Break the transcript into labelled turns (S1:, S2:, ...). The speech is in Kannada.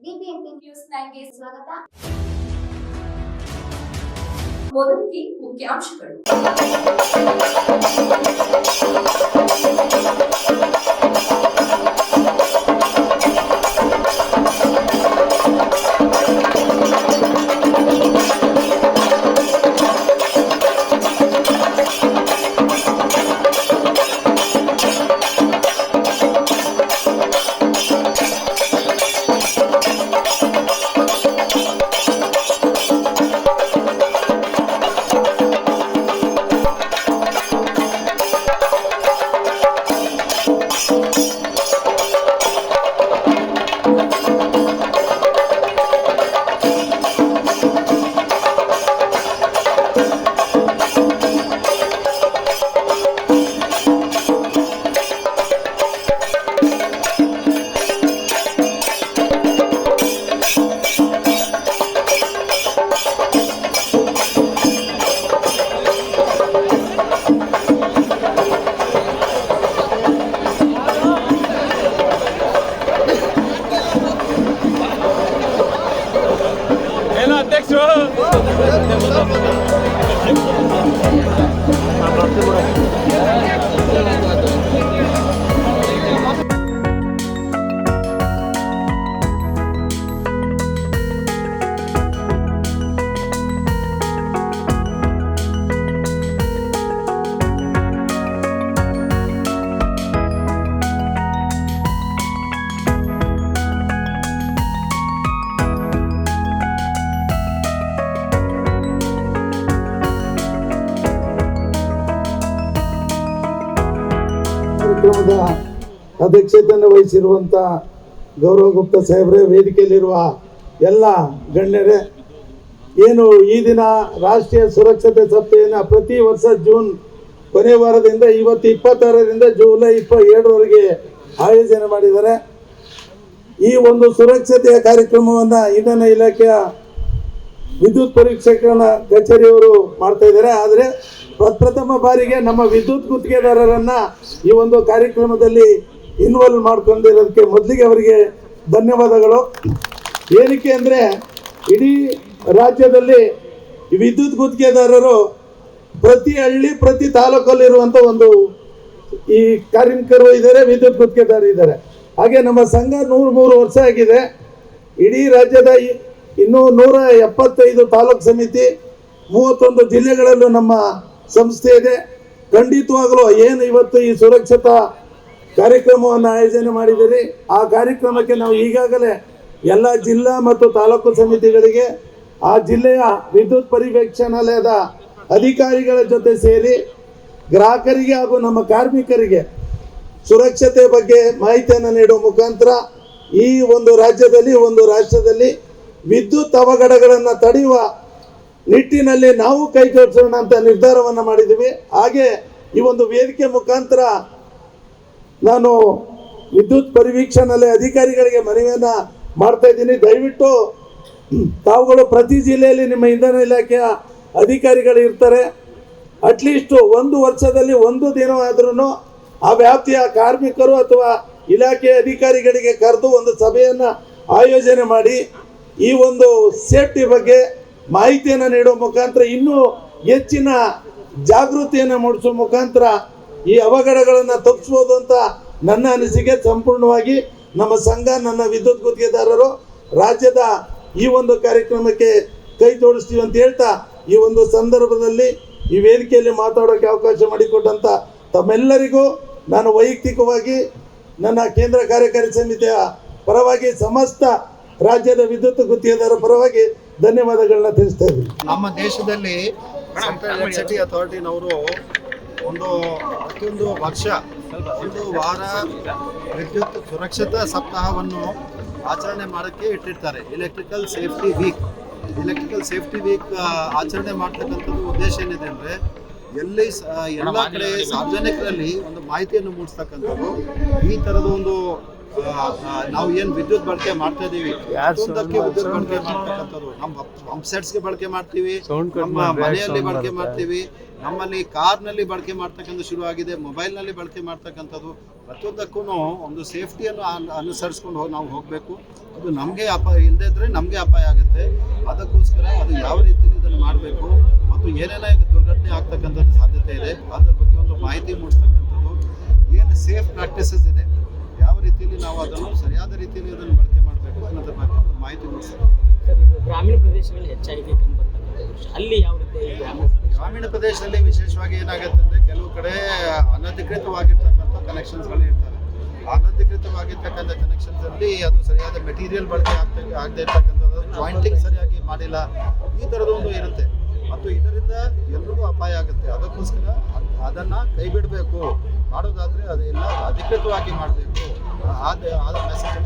S1: ಬಿಬಿಎಂಪಿ ನ್ಯೂಸ್ ನೈನ್ಗೆ ಸ್ವಾಗತ ಮೊದಲಿಗೆ ಮುಖ್ಯಾಂಶಗಳು
S2: ಏನೋ ಅಧ್ಯಕ್ಷರು
S3: ಕಾರ್ಯಕ್ರಮದ ಅಧ್ಯಕ್ಷತೆಯನ್ನು ವಹಿಸಿರುವಂಥ ಗೌರವ ಗುಪ್ತ ಸಾಹೇಬ್ರೆ, ವೇದಿಕೆಯಲ್ಲಿರುವ ಎಲ್ಲ ಗಣ್ಯರೇ, ಏನು ಈ ದಿನ ರಾಷ್ಟ್ರೀಯ ಸುರಕ್ಷತೆ ಸಪ್ತೆಯನ್ನು ಪ್ರತಿ ವರ್ಷ ಜೂನ್ ಕೊನೆ ವಾರದಿಂದ ಇವತ್ತು ಇಪ್ಪತ್ತಾರರಿಂದ ಜುಲೈ ಇಪ್ಪ ಏಳರವರೆಗೆ ಆಯೋಜನೆ ಮಾಡಿದ್ದಾರೆ. ಈ ಒಂದು ಸುರಕ್ಷತೆಯ ಕಾರ್ಯಕ್ರಮವನ್ನು ಇಂಧನ ಇಲಾಖೆಯ ವಿದ್ಯುತ್ ಪರೀಕ್ಷಕನ ಕಚೇರಿಯವರು ಮಾಡ್ತಾ ಇದ್ದಾರೆ. ಆದರೆ ಪ್ರಪ್ರಥಮ ಬಾರಿಗೆ ನಮ್ಮ ವಿದ್ಯುತ್ ಗುತ್ತಿಗೆದಾರರನ್ನ ಈ ಒಂದು ಕಾರ್ಯಕ್ರಮದಲ್ಲಿ ಇನ್ವಾಲ್ವ್ ಮಾಡ್ಕೊಂಡಿರೋದಕ್ಕೆ ಮೊದಲಿಗೆ ಅವರಿಗೆ ಧನ್ಯವಾದಗಳು. ಏನಕ್ಕೆ ಅಂದರೆ ಇಡೀ ರಾಜ್ಯದಲ್ಲಿ ವಿದ್ಯುತ್ ಗುತ್ತಿಗೆದಾರರು ಪ್ರತಿ ಹಳ್ಳಿ, ಪ್ರತಿ ತಾಲೂಕಲ್ಲಿರುವಂಥ ಒಂದು ಈ ಕಾರ್ಮಿಕರು ಇದ್ದಾರೆ, ವಿದ್ಯುತ್ ಗುತ್ತಿಗೆದಾರರು ಇದ್ದಾರೆ. ಹಾಗೆ ನಮ್ಮ ಸಂಘ ನೂರು ಮೂರು ವರ್ಷ ಆಗಿದೆ. ಇಡೀ ರಾಜ್ಯದ ಇನ್ನೂ ನೂರ ಎಪ್ಪತ್ತೈದು ತಾಲೂಕು ಸಮಿತಿ, ಮೂವತ್ತೊಂದು ಜಿಲ್ಲೆಗಳಲ್ಲೂ ನಮ್ಮ ಸಂಸ್ಥೆ ಇದೆ ಖಂಡಿತವಾಗಲೂ ಏನು ಇವತ್ತು ಈ ಸುರಕ್ಷತಾ ಕಾರ್ಯಕ್ರಮವನ್ನು ಆಯೋಜನೆ ಮಾಡಿದ್ದೀರಿ, ಆ ಕಾರ್ಯಕ್ರಮಕ್ಕೆ ನಾವು ಈಗಾಗಲೇ ಎಲ್ಲ ಜಿಲ್ಲಾ ಮತ್ತು ತಾಲೂಕು ಸಮಿತಿಗಳಿಗೆ ಆ ಜಿಲ್ಲೆಯ ವಿದ್ಯುತ್ ಪರಿವೇಕ್ಷಣಾಲಯದ ಅಧಿಕಾರಿಗಳ ಜೊತೆ ಸೇರಿ ಗ್ರಾಹಕರಿಗೆ ಹಾಗೂ ನಮ್ಮ ಕಾರ್ಮಿಕರಿಗೆ ಸುರಕ್ಷತೆ ಬಗ್ಗೆ ಮಾಹಿತಿಯನ್ನು ನೀಡುವ ಮುಖಾಂತರ ಈ ಒಂದು ರಾಜ್ಯದಲ್ಲಿ, ಒಂದು ರಾಷ್ಟ್ರದಲ್ಲಿ ವಿದ್ಯುತ್ ಅವಘಡಗಳನ್ನು ತಡೆಯುವ ನಿಟ್ಟಿನಲ್ಲಿ ನಾವು ಕೈ ಜೋಡಿಸೋಣ ಅಂತ ನಿರ್ಧಾರವನ್ನು ಮಾಡಿದ್ದೀವಿ. ಹಾಗೆ ಈ ಒಂದು ವೇದಿಕೆ ಮುಖಾಂತರ ನಾನು ವಿದ್ಯುತ್ ಪರಿವೀಕ್ಷಣೆ ಅಧಿಕಾರಿಗಳಿಗೆ ಮನವಿಯನ್ನ ಮಾಡ್ತಾ ಇದ್ದೀನಿ. ದಯವಿಟ್ಟು ತಾವುಗಳು ಪ್ರತಿ ಜಿಲ್ಲೆಯಲ್ಲಿ ನಿಮ್ಮ ಇಂಧನ ಇಲಾಖೆಯ ಅಧಿಕಾರಿಗಳು ಇರ್ತಾರೆ. ಅಟ್ಲೀಸ್ಟು ಒಂದು ವರ್ಷದಲ್ಲಿ ಒಂದು ದಿನವಾದ್ರೂ ಆ ವ್ಯಾಪ್ತಿಯ ಕಾರ್ಮಿಕರು ಅಥವಾ ಇಲಾಖೆಯ ಅಧಿಕಾರಿಗಳಿಗೆ ಕರೆದು ಒಂದು ಸಭೆಯನ್ನು ಆಯೋಜನೆ ಮಾಡಿ ಈ ಒಂದು ಸೇಫ್ಟಿ ಬಗ್ಗೆ ಮಾಹಿತಿಯನ್ನು ನೀಡುವ ಮುಖಾಂತರ ಇನ್ನೂ ಹೆಚ್ಚಿನ ಜಾಗೃತಿಯನ್ನು ಮೂಡಿಸುವ ಮುಖಾಂತರ ಈ ಅವಘಡಗಳನ್ನು ತಪ್ಪಿಸ್ಬೋದು ಅಂತ ನನ್ನ ಅನಿಸಿಕೆ ಸಂಪೂರ್ಣವಾಗಿ. ನಮ್ಮ ಸಂಘ, ನನ್ನ ವಿದ್ಯುತ್ ಗುತ್ತಿಗೆದಾರರು ರಾಜ್ಯದ ಈ ಒಂದು ಕಾರ್ಯಕ್ರಮಕ್ಕೆ ಕೈ ಜೋಡಿಸ್ತೀವಿ ಅಂತ ಹೇಳ್ತಾ ಈ ಒಂದು ಸಂದರ್ಭದಲ್ಲಿ ಈ ವೇದಿಕೆಯಲ್ಲಿ ಮಾತಾಡೋಕ್ಕೆ ಅವಕಾಶ ಮಾಡಿಕೊಟ್ಟಂಥ ತಮ್ಮೆಲ್ಲರಿಗೂ ನಾನು ವೈಯಕ್ತಿಕವಾಗಿ ನನ್ನ ಕೇಂದ್ರ ಕಾರ್ಯಕಾರಿ ಸಮಿತಿಯ ಪರವಾಗಿ ಸಮಸ್ತ ರಾಜ್ಯದ ವಿದ್ಯುತ್ ಗುತ್ತಿಗೆದಾರರ ಪರವಾಗಿ ಧನ್ಯವಾದಗಳನ್ನ ತಿಳಿಸ್ತಾ ಇದ್ದೀನಿ.
S4: ನಮ್ಮ ದೇಶದಲ್ಲಿ ಸೆಂಟ್ರಲ್ ಎಲೆಕ್ಟ್ರಿಸಿಟಿ ಅಥಾರಿಟಿನವರು ಒಂದು ಪ್ರತಿಯೊಂದು ವರ್ಷ, ಒಂದು ವಾರ ವಿದ್ಯುತ್ ಸುರಕ್ಷತಾ ಸಪ್ತಾಹವನ್ನು ಆಚರಣೆ ಮಾಡೋಕ್ಕೆ ಇಟ್ಟಿರ್ತಾರೆ. Electrical safety week electrical safety week ಆಚರಣೆ ಮಾಡ್ತಕ್ಕಂಥದ್ದು ಉದ್ದೇಶ ಏನಿದೆ ಅಂದರೆ, ಎಲ್ಲಿ ಎಲ್ಲ ಕಡೆ ಸಾರ್ವಜನಿಕರಲ್ಲಿ ಒಂದು ಮಾಹಿತಿಯನ್ನು ಮೂಡಿಸ್ತಕ್ಕಂಥದ್ದು ಈ ಥರದ ಒಂದು ನಾವು ಏನು ವಿದ್ಯುತ್ ಬಳಕೆ ಮಾಡ್ತಾ ಇದೀವಿ? ವಿದ್ಯುತ್ ಬಳಕೆ ಮಾಡ್ತಕ್ಕಂಥದ್ದು ನಮ್ಮ ಪಂಪ್ ಸೆಟ್ಸ್ಗೆ ಬಳಕೆ ಮಾಡ್ತೀವಿ ನಮ್ಮ ಮನೆಯಲ್ಲಿ ಬಳಕೆ ಮಾಡ್ತೀವಿ ನಮ್ಮಲ್ಲಿ ಕಾರ್ನಲ್ಲಿ ಬಳಕೆ ಮಾಡ್ತಕ್ಕಂಥ ಶುರು ಆಗಿದೆ ಮೊಬೈಲ್ನಲ್ಲಿ ಬಳಕೆ ಮಾಡ್ತಕ್ಕಂಥದ್ದು. ಪ್ರತಿಯೊಂದಕ್ಕೂ ಒಂದು ಸೇಫ್ಟಿಯನ್ನು ಅನುಸರಿಸ್ಕೊಂಡು ಹೋಗಿ ನಾವು ಹೋಗಬೇಕು. ಅದು ನಮಗೆ ಅಪಾಯ ಇಲ್ಲದೆ ಇದ್ರೆ ನಮಗೆ ಅಪಾಯ ಆಗುತ್ತೆ. ಅದಕ್ಕೋಸ್ಕರ ಅದು ಯಾವ ರೀತಿಯಲ್ಲಿ ಇದನ್ನು ಮಾಡಬೇಕು ಮತ್ತು ಏನೇನೇ ದುರ್ಘಟನೆ ಆಗ್ತಕ್ಕಂಥದ್ದು ಸಾಧ್ಯತೆ ಇದೆ ಅದ್ರ ಬಗ್ಗೆ ಒಂದು ಮಾಹಿತಿ ಮೂಡಿಸ್ತಕ್ಕಂಥದ್ದು. ಏನು ಸೇಫ್ ಪ್ರಾಕ್ಟೀಸಸ್ ಇದೆ? ಅದನ್ನು ಸರಿಯಾದ ರೀತಿಯಲ್ಲಿ ಅದನ್ನು ಬಳಕೆ ಮಾಡಬೇಕು ಅನ್ನೋದ್ರ ಬಗ್ಗೆ ಒಂದು ಮಾಹಿತಿ
S5: ಗ್ರಾಮೀಣ ಪ್ರದೇಶಗಳಲ್ಲಿ ಹೆಚ್ಚಾಗಿ ಅಲ್ಲಿ ಯಾವ ರೀತಿ ಗ್ರಾಮೀಣ
S4: ಪ್ರದೇಶದಲ್ಲಿ ವಿಶೇಷವಾಗಿ ಏನಾಗುತ್ತೆ ಅಂದ್ರೆ ಕೆಲವು ಕಡೆ ಅನಧಿಕೃತವಾಗಿರ್ತಕ್ಕಂಥ ಕನೆಕ್ಷನ್ಸ್ಗಳು ಇರ್ತವೆ. ಅನಧಿಕೃತವಾಗಿರ್ತಕ್ಕಂಥ ಕನೆಕ್ಷನ್ಸ್ ಅಲ್ಲಿ ಅದು ಸರಿಯಾದ ಮೆಟೀರಿಯಲ್ ಬಳಕೆ ಆಗ್ತಾ ಆಗದೆ ಇರ್ತಕ್ಕಂಥದ್ದು ಜಾಯಿಂಟಿಂಗ್ ಸರಿಯಾಗಿ ಮಾಡಿಲ್ಲ. ಈ ಥರದೊಂದು ಇರುತ್ತೆ. ಮತ್ತು ಇದರಿಂದ ಎಲ್ರಿಗೂ ಅಪಾಯ ಆಗುತ್ತೆ. ಅದಕ್ಕೋಸ್ಕರ ಅದನ್ನ ಕೈ ಬಿಡಬೇಕು ಮಾಡೋದಾದ್ರೆ ಅದೆಲ್ಲ ಅಧಿಕೃತವಾಗಿ ಮಾಡಬೇಕು. ಆದ ಆದ ಮೆಸೇಜ್